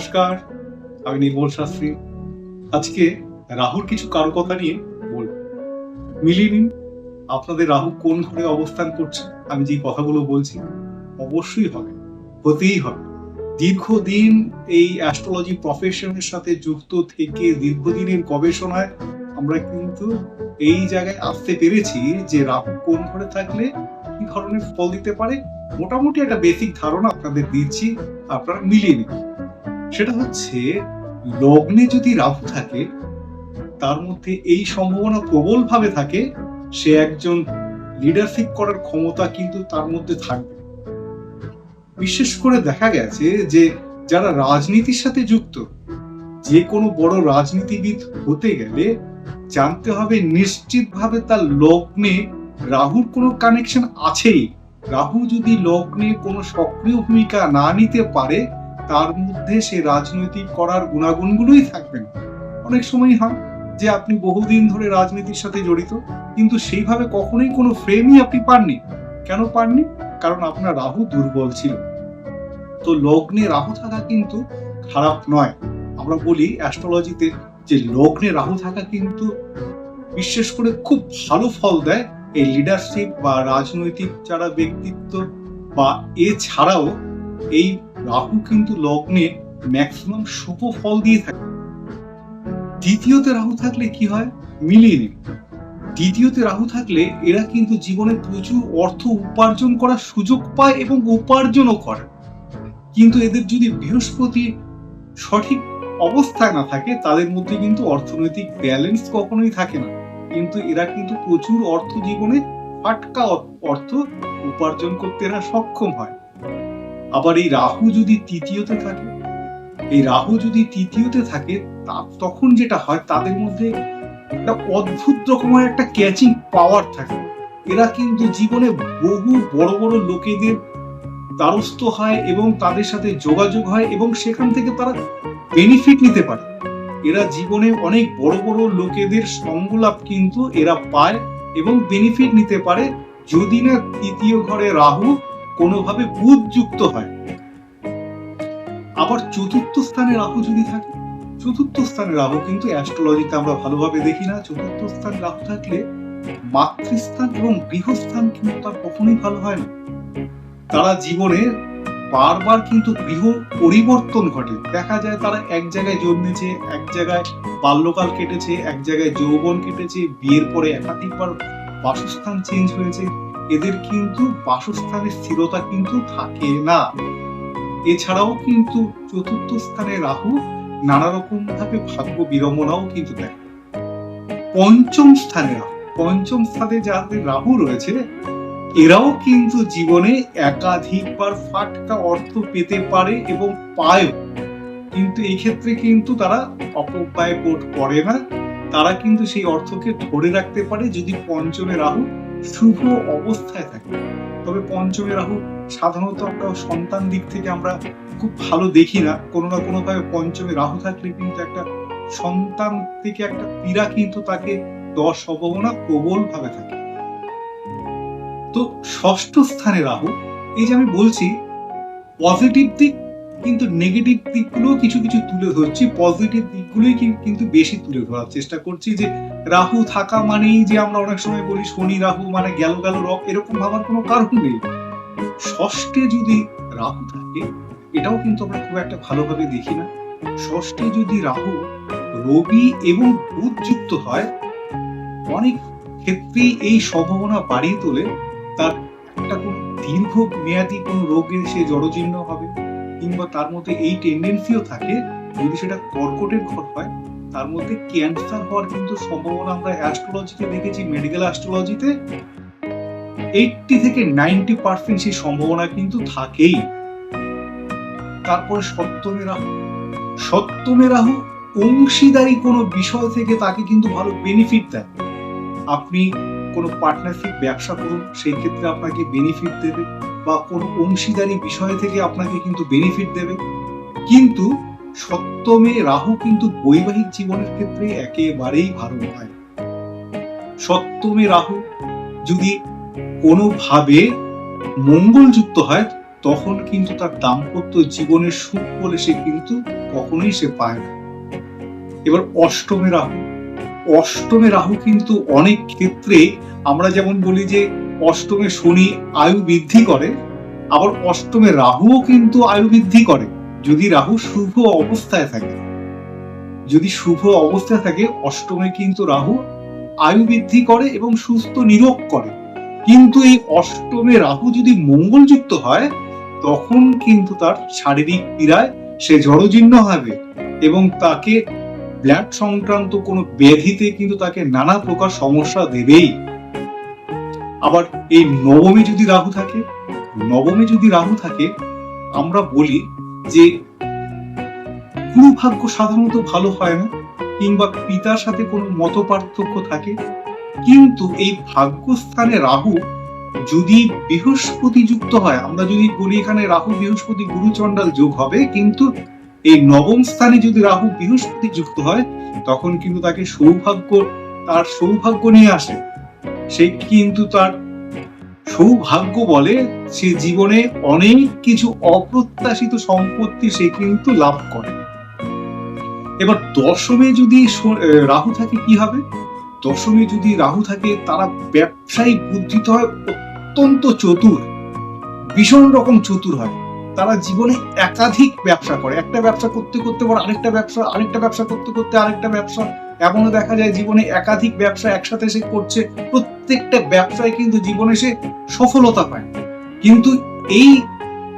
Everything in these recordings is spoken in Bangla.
নমস্কার, আমি নির্মল শাস্ত্রী। আজকে রাহুর কিছু কারও কথা নিয়ে বলব। মিলিয়ে নিন, আপনাদের রাহু কোন ঘরে অবস্থান করছে, আমি যে কথাগুলো বলছি, অবশ্যই হবে, হতেই হবে। দীর্ঘদিন এই অ্যাস্ট্রোলজি প্রফেশনের সাথে যুক্ত থেকে দীর্ঘদিনের গবেষণায় আমরা কিন্তু এই জায়গায় আসতে পেরেছি যে রাহু কোন ঘরে থাকলে কি ধরনের ফল দিতে পারে, মোটামুটি একটা বেসিক ধারণা আপনাদের দিচ্ছি, আপনারা মিলিয়ে নিন। সেটা হচ্ছে, লগ্নে যদি রাহু থাকে, তার মধ্যে এই সম্ভাবনা প্রবল ভাবে থাকে, সে একজন লিডারশিপ করার ক্ষমতা কিন্তু তার মধ্যে থাকবে। বিশেষ করে দেখা গেছে যে, যারা রাজনীতির সাথে যুক্ত, যে কোনো বড় রাজনীতিবিদ হতে গেলে জানতে হবে নিশ্চিতভাবে তার লগ্নে রাহুর কোনো কানেকশন আছেই। রাহু যদি লগ্নে কোনো সক্রিয় ভূমিকা না নিতে পারে তার মধ্যে সে রাজনৈতিক করার গুণাগুণগুলোই থাকবে না অনেক সময় হয় যে আপনি বহুদিন ধরে রাজনীতির সাথে জড়িত, কিন্তু সেইভাবে কখনোই কোনো ফ্রেমই আপনি পাননি। কেন পাননি? কারণ আপনার রাহু দুর্বল ছিল। তো লগ্নে রাহু থাকা কিন্তু খারাপ নয়। আমরা বলি অ্যাস্ট্রোলজিতে যে লগ্নে রাহু থাকা কিন্তু বিশেষ করে খুব ভালো ফল দেয় এই লিডারশিপ বা রাজনৈতিক যারা ব্যক্তিত্ব বা এছাড়াও এই রাহু কিন্তু লগ্নে ম্যাক্সিমাম শুভ ফল দিয়ে থাকে। দ্বিতীয়তে রাহু থাকলে কি হয়? মিলিয়ে নিন দ্বিতীয়তে রাহু থাকলে এরা কিন্তু জীবনে প্রচুর অর্থ উপার্জন করার সুযোগ পায় এবং উপার্জনও করে। কিন্তু এদের যদি বৃহস্পতি সঠিক অবস্থায় না থাকে, তাদের মধ্যে কিন্তু অর্থনৈতিক ব্যালেন্স কখনোই থাকে না। কিন্তু এরা কিন্তু প্রচুর অর্থ জীবনে ফাটকা অর্থ উপার্জন করতে এরা সক্ষম হয়। আবার এই রাহু যদি তৃতীয়তে থাকে, এই রাহু যদি তৃতীয়তে থাকে তখন যেটা হয়, তাদের মধ্যে একটা অদ্ভুত রকমের একটা ক্যাচিং পাওয়ার থাকে। এরা কিন্তু জীবনে বহু বড় বড় লোকেদের দ্বারস্থ হয় এবং তাদের সাথে যোগাযোগ হয় এবং সেখান থেকে তারা বেনিফিট নিতে পারে। এরা জীবনে অনেক বড় বড় লোকেদের সঙ্গলাভ কিন্তু এরা পায় এবং বেনিফিট নিতে পারে। যদি না তৃতীয় ঘরে রাহু কোনোভাবে বুধ যুক্ত হয়। আবার চতুর্থ স্থানে রাহু যদি থাকে, চতুর্থ স্থানে রাহু কিন্তু অ্যাস্ট্রোলজিতে আমরা ভালোভাবে দেখি না। চতুর্থ স্থানে রাহু থাকলে মাতৃস্থান এবং গৃহস্থান কিন্তু তার কখনোই ভালো হয় না। তারা জীবনে বারবার কিন্তু গৃহ পরিবর্তন ঘটে। দেখা যায় তারা এক জায়গায় জন্মেছে, এক জায়গায় বাল্যকাল কেটেছে, এক জায়গায় যৌবন কেটেছে, বিয়ের পরে একাধিকবার বাসস্থান চেঞ্জ হয়েছে। এদের কিন্তু বাসস্থানের স্থিরতা কিন্তু থাকে না। এছাড়াও কিন্তু চতুর্থ স্থানে রাহু নানা রকম ভাবে ভাগ্য বিড়ম্বনাও কিন্তু দেয় পঞ্চম স্থানে পঞ্চম স্থানে যাদের রাহু রয়েছে, এরাও কিন্তু জীবনে একাধিকবার ফাটকা অর্থ পেতে পারে এবং পায় কিন্তু এই ক্ষেত্রে কিন্তু তারা অপব্যয় বোধ করে না। তারা কিন্তু সেই অর্থকে ধরে রাখতে পারে যদি পঞ্চমে রাহু শুভ অবস্থায় থাকে। তবে পঞ্চমে রাহু সাধারণত আমরা সন্তান দিক থেকে আমরা খুব ভালো দেখি না। কোনো না কোনো ভাবে পঞ্চমে রাহু থাকলে কিন্তু একটা সন্তান থেকে একটা পীড়া কিন্তু তাকে দশ সম্ভাবনা প্রবল ভাবে থাকে। তো ষষ্ঠ স্থানে রাহু, এই যে আমি বলছি পজিটিভ দিক কিন্তু নেগেটিভ দিকগুলো কিছু কিছু তুলে ধরছি পজিটিভ দিকগুলোই কিন্তু বেশি তুলে ধরার চেষ্টা করছি যে রাহু থাকা মানেই যে আমরা অনেক সময় বলি শনি রাহু মানে গেল গেল রক, এরকম ভাবার কোনো কারণ নেই। ষষ্ঠে যদি রাহু থাকে, এটাও কিন্তু আমরা খুব একটা ভালোভাবে দেখি না। ষষ্ঠে যদি রাহু রবি এবং বুধ যুক্ত হয়, অনেক ক্ষেত্রেই এই সম্ভাবনা বাড়িয়ে তোলে। তার একটা কোন দীর্ঘ মেয়াদি কোন রোগে সে জড়জীর্ণ হবে। কিংবা তার মধ্যে এই টেন্ডেন্সিও থাকে, যদি সেটা কর্কটের ঘর হয়, তার মধ্যে ক্যান্সার হওয়ার কিন্তু সম্ভাবনা আমরা অ্যাস্ট্রোলজিতে দেখেছি মেডিকেল অ্যাস্ট্রোলজিতে এইটটি থেকে নাইনটি পার্সেন্ট সেই সম্ভাবনা কিন্তু থাকেই। তারপরে সপ্তমে রাহু। সপ্তমে রাহু অংশীদারি কোনো বিষয় থেকে তাকে কিন্তু ভালো বেনিফিট দেয়। আপনি কোনো পার্টনারশিপ ব্যবসা করুন, সেই ক্ষেত্রে আপনাকে বেনিফিট দেবে। বা কোনো অংশীদারি বিষয় থেকে আপনাকে কিন্তু বেনিফিট দেবে। কিন্তু সপ্তমে রাহু কিন্তু বৈবাহিক জীবনের ক্ষেত্রে একেবারেই ভালো নয়। সপ্তমে রাহু যদি কোনোভাবে মঙ্গল যুক্ত হয়, তখন কিন্তু তার দাম্পত্য জীবনের সুখ বলে সে কিন্তু কখনোই সে পায় না। এবার অষ্টমে রাহু। অষ্টমে রাহু কিন্তু অনেক ক্ষেত্রে আমরা যেমন বলি যে অষ্টমে শনি আয়ু বৃদ্ধি করে, আবার অষ্টমে রাহুও কিন্তু আয়ু বৃদ্ধি করে। যদি রাহু শুভ অবস্থায় থাকে, যদি শুভ অবস্থায় থাকে, অষ্টমে কিন্তু রাহু আয়ু বৃদ্ধি করে এবং সুস্থ নিরোগ করে। কিন্তু এই অষ্টমে রাহু যদি মঙ্গলযুক্ত হয়, তখন কিন্তু তার শারীরিক পীড়ায় সে জড়জীর্ণ হবে এবং তাকে ব্লাড সংক্রান্ত কোনো ব্যাধিতে কিন্তু তাকে নানা প্রকার সমস্যা দেবেই। আবার এই নবমে যদি রাহু থাকে, নবমে যদি রাহু থাকে, আমরা বলি যে গুরুভাগ্য সাধারণত ভালো হয় না, কিংবা পিতার সাথে কোনো মত পার্থক্য থাকে, কিন্তু এই ভাগ্যস্থানে রাহু যদি বৃহস্পতি যুক্ত হয়, আমরা যদি বলি এখানে রাহু বৃহস্পতি গুরুচণ্ডাল যোগ হবে, কিন্তু এই নবম স্থানে যদি রাহু বৃহস্পতি যুক্ত হয়, তখন কিন্তু তাকে সৌভাগ্য, তার সৌভাগ্য নিয়ে আসে। সে কিন্তু তার সৌভাগ্য বলে সে জীবনে অনেক কিছু অপ্রত্যাশিত সম্পত্তি সে কিন্তু লাভ করে। এবার দশমে যদি রাহু থাকে কি হবে? দশমে যদি রাহু থাকে, তারা ব্যবসায়িক বুদ্ধিতে হয়, অত্যন্ত চতুর, ভীষণ রকম চতুর হয়। তারা জীবনে একাধিক ব্যবসা করে। একটা ব্যবসা করতে করতে পর আরেকটা ব্যবসা আরেকটা ব্যবসা করতে করতে আরেকটা ব্যবসা। এমনও দেখা যায় জীবনে একাধিক ব্যবসা একসাথে সে করছে, প্রত্যেকটা ব্যবসায় কিন্তু জীবনে সে সফলতা পায়। কিন্তু এই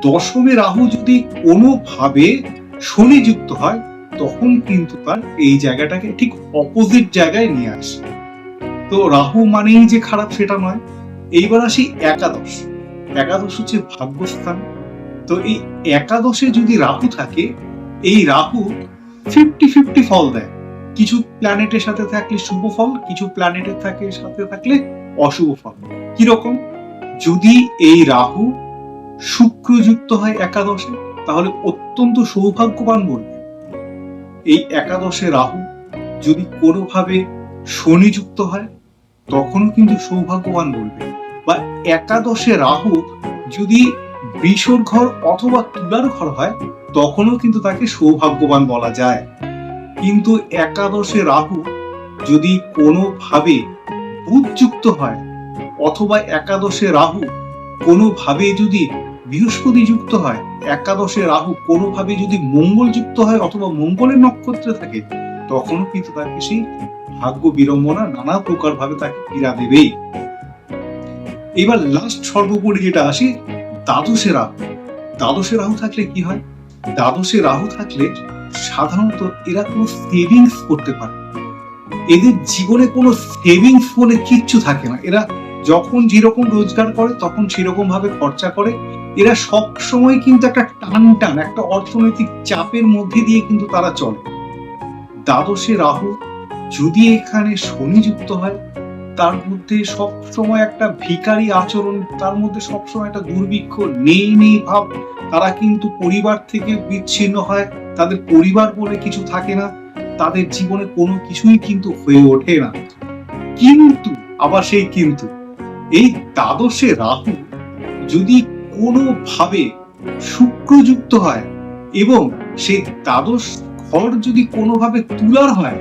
দশমে রাহু যদি কোনোভাবে শনি যুক্ত হয়, তখন কিন্তু তার এই জায়গাটাকে ঠিক অপোজিট জায়গায় নিয়ে আসে। তো রাহু মানেই যে খারাপ সেটা নয়। এইবার আসি একাদশ। একাদশ হচ্ছে ভাগ্যস্থান। তো এই একাদশে যদি রাহু থাকে, এই রাহু ফিফটি ফিফটি ফল দেয়। কিছু প্ল্যানেটের সাথে থাকলে শুভ ফল, কিছু প্ল্যানেটের থাকে, সাথে থাকলে অশুভ ফল। কীরকম যদি এই রাহু শুক্রযুক্ত হয় একাদশে, তাহলে অত্যন্ত সৌভাগ্যবান বলবে। এই একাদশে রাহু যদি কোনোভাবে শনি যুক্ত হয়, তখনও কিন্তু সৌভাগ্যবান বলবে। বা একাদশে রাহু যদি বৃষর ঘর অথবা তুলার ঘর হয়, তখনও কিন্তু তাকে সৌভাগ্যবান বলা যায়। কিন্তু একাদশে রাহু যদি কোনোভাবে বুধ যুক্ত হয়, অথবা একাদশে রাহু কোনোভাবে যদি বৃহস্পতি যুক্ত হয়, একাদশে রাহু কোনোভাবে যদি মঙ্গল যুক্ত হয় অথবা মঙ্গলের নক্ষত্রে থাকে, তখনও কিন্তু তাকে সেই ভাগ্য বিড়ম্বনা নানা প্রকার ভাবে তাকে পীড়া দেবেই। এবার লাস্ট সর্বোপরি যেটা আসি, দ্বাদশে রাহু। দ্বাদশে রাহু থাকলে কি হয়? দ্বাদশে রাহু থাকলে সাধারণত এরা কোনো সেভিংস করতে পারে। এদের জীবনে কোনো সেভিংস বলে কিচ্ছু থাকে না। এরা যখন যেরকম রোজগার করে, তখন সেরকম ভাবে খরচা করে। এরা সব সময় কিন্তু একটা টান টান একটা অর্থনৈতিক চাপের মধ্যে দিয়ে কিন্তু তারা চলে। দ্বাদশে রাহু যদি এখানে শনি যুক্ত হয়, তার মধ্যে সব সময় একটা ভিখারি আচরণ, তার মধ্যে সব সময় একটা দুর্ভিক্ষ নেই নেই ভাব, তারা কিন্তু পরিবার থেকে বিচ্ছিন্ন হয়। তাদের পরিবার বলে কিছু থাকে না, তাদের জীবনে কোনো কিছুই কিন্তু হয়ে ওঠে না। কিন্তু, আবার সেই কিন্তু। এই দ্বাদশে রাহু যদি কোনোভাবে শুক্রযুক্ত হয় এবং সেই দ্বাদশ ঘর যদি কোনোভাবে তুলার হয়,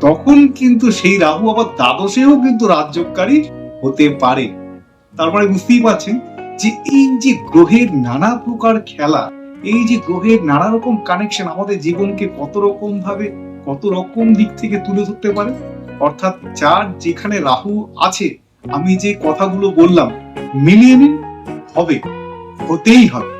তখন কিন্তু সেই রাহু আবার দ্বাদশেও কিন্তু রাজ্যকারী হতে পারে। তারপরে বুঝতেই পারছেন যে এই যে গ্রহের নানা প্রকার খেলা এই যে গ্রহের নানা রকম কানেকশন আমাদের জীবনকে কত রকম ভাবে, কত রকম দিক থেকে তুলে ধরতে পারে? অর্থাৎ যার যেখানে রাহু আছে, আমি যে কথাগুলো বললাম মিলিয়ে নিন হবে, হতেই হবে।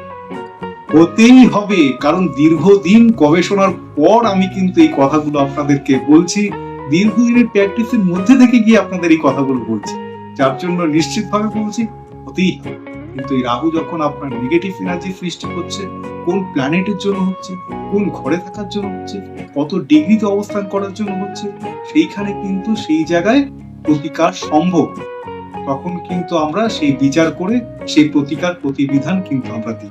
হতেই হবে, কারণ দীর্ঘদিন গবেষণার পর আমি কিন্তু এই কথাগুলো আপনাদেরকে বলছি। দীর্ঘদিনের প্র্যাকটিসের মধ্যে থেকে গিয়ে আপনাদের এই কথাগুলো বলছি। যার জন্য নিশ্চিতভাবে বলছি, হতেই হবে। কিন্তু এই রাহু যখন আপনার নেগেটিভ এনার্জি সৃষ্টি করছে, কোন প্ল্যানেটের জন্য হচ্ছে, কোন ঘরে থাকার জন্য হচ্ছে, কত ডিগ্রিতে অবস্থান করার জন্য হচ্ছে, সেইখানে কিন্তু সেই জায়গায় প্রতিকার সম্ভব। তখন কিন্তু আমরা সেই বিচার করে সেই প্রতিকার প্রতিবিধান কিন্তু আমরা দিই।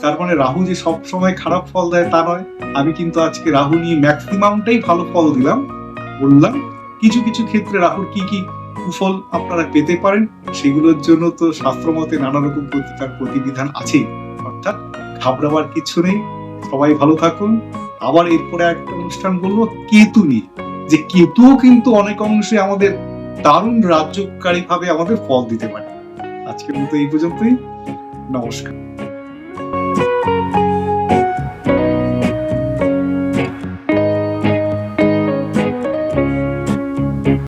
তার মানে রাহু যে সব সময় খারাপ ফল দেয় তা নয়। আমি কিন্তু আজকে রাহু নিয়ে ম্যাক্সিমামটাই ভালো ফল দিলাম, বললাম। কিছু কিছু ক্ষেত্রে রাহুর কি কি কুফল আপনারা পেতে পারেন। সেগুলোর জন্য তো শাস্ত্রমতে নানা রকম প্রতিকার প্রতিবিধান আছেই। অর্থাৎ ঘাবড়াবার কিছু নেই। সবাই ভালো থাকুন। আবার এরপরে একটা অনুষ্ঠান বলব, কেতু নিয়ে। যে কেতুও কিন্তু অনেক অংশে আমাদের দারুণ রাজ্যকারী ভাবে আমাদের ফল দিতে পারে। আজকের মতো এই পর্যন্তই। নমস্কার।